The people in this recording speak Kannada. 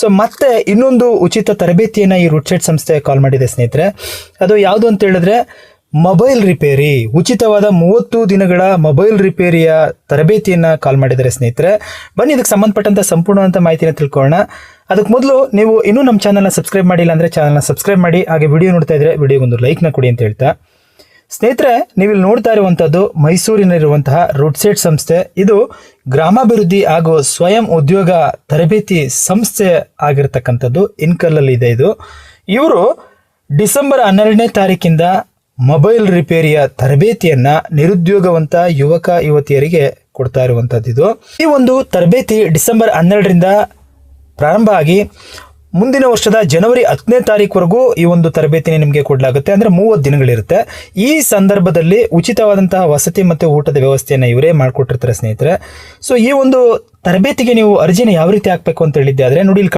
ಸೊ ಮತ್ತೆ ಇನ್ನೊಂದು ಉಚಿತ ತರಬೇತಿಯನ್ನು ಈ ರುಟ್ಸೆಟ್ ಸಂಸ್ಥೆ ಕಾಲ್ ಮಾಡಿದೆ ಸ್ನೇಹಿತರೆ. ಅದು ಯಾವುದು ಅಂತ ಹೇಳಿದ್ರೆ, ಮೊಬೈಲ್ ರಿಪೇರಿ, ಉಚಿತವಾದ ಮೂವತ್ತು ದಿನಗಳ ಮೊಬೈಲ್ ರಿಪೇರಿಯ ತರಬೇತಿಯನ್ನ ಕಾಲ್ ಮಾಡಿದ್ದಾರೆ ಸ್ನೇಹಿತರೆ. ಬನ್ನಿ, ಇದಕ್ಕೆ ಸಂಬಂಧಪಟ್ಟಂತ ಸಂಪೂರ್ಣವಂತ ಮಾಹಿತಿನ ತಿಳ್ಕೊಳ್ಳೋಣ. ಅದಕ್ಕೆ ಮೊದಲು ನೀವು ಇನ್ನೂ ನಮ್ಮ ಚಾನಲ್ನ ಸಬ್ಸ್ಕ್ರೈಬ್ ಮಾಡಿಲ್ಲ ಅಂದರೆ ಚಾನಲ್ನ ಸಬ್ಸ್ಕ್ರೈಬ್ ಮಾಡಿ, ಹಾಗೆ ವಿಡಿಯೋ ನೋಡ್ತಾ ಇದ್ರೆ ವಿಡಿಯೋಗೊಂದು ಲೈಕ್ನ ಕೊಡಿ ಅಂತ ಹೇಳ್ತಾ. ಸ್ನೇಹಿತರೆ, ನೀವಿಲ್ಲಿ ನೋಡ್ತಾ ಇರುವಂತದ್ದು ಮೈಸೂರಿನಲ್ಲಿರುವಂತಹ ರುಡ್ಸೆಟ್ ಸಂಸ್ಥೆ. ಇದು ಗ್ರಾಮಾಭಿವೃದ್ಧಿ ಹಾಗೂ ಸ್ವಯಂ ಉದ್ಯೋಗ ತರಬೇತಿ ಸಂಸ್ಥೆ ಆಗಿರತಕ್ಕಂಥದ್ದು ಇನ್ಕಲ್ಲಲ್ಲಿ ಇದೆ. ಇದು ಇವರು ಡಿಸೆಂಬರ್ ಹನ್ನೆರಡನೇ ತಾರೀಕಿಂದ ಮೊಬೈಲ್ ರಿಪೇರಿಯ ತರಬೇತಿಯನ್ನ ನಿರುದ್ಯೋಗವಂತ ಯುವಕ, ಯುವತಿಯರಿಗೆ ಕೊಡ್ತಾ ಇರುವಂತದ್ದು ಇದು ಈ ಒಂದು ತರಬೇತಿ ಡಿಸೆಂಬರ್ ಹನ್ನೆರಡರಿಂದ ಪ್ರಾರಂಭ ಆಗಿ ಮುಂದಿನ ವರ್ಷದ ಜನವರಿ ಹತ್ತನೇ ತಾರೀಕುವರೆಗೂ ಈ ಒಂದು ತರಬೇತಿನ ನಿಮಗೆ ಕೊಡಲಾಗುತ್ತೆ. ಅಂದರೆ ಮೂವತ್ತು ದಿನಗಳಿರುತ್ತೆ. ಈ ಸಂದರ್ಭದಲ್ಲಿ ಉಚಿತವಾದಂತಹ ವಸತಿ ಮತ್ತು ಊಟದ ವ್ಯವಸ್ಥೆಯನ್ನು ಇವರೇ ಮಾಡಿಕೊಟ್ಟಿರ್ತಾರೆ ಸ್ನೇಹಿತರೆ. ಸೊ ಈ ಒಂದು ತರಬೇತಿಗೆ ನೀವು ಅರ್ಜಿನ ಯಾವ ರೀತಿ ಹಾಕಬೇಕು ಅಂತ ಹೇಳಿದ್ದೆ, ಆದರೆ ನೋಡಿ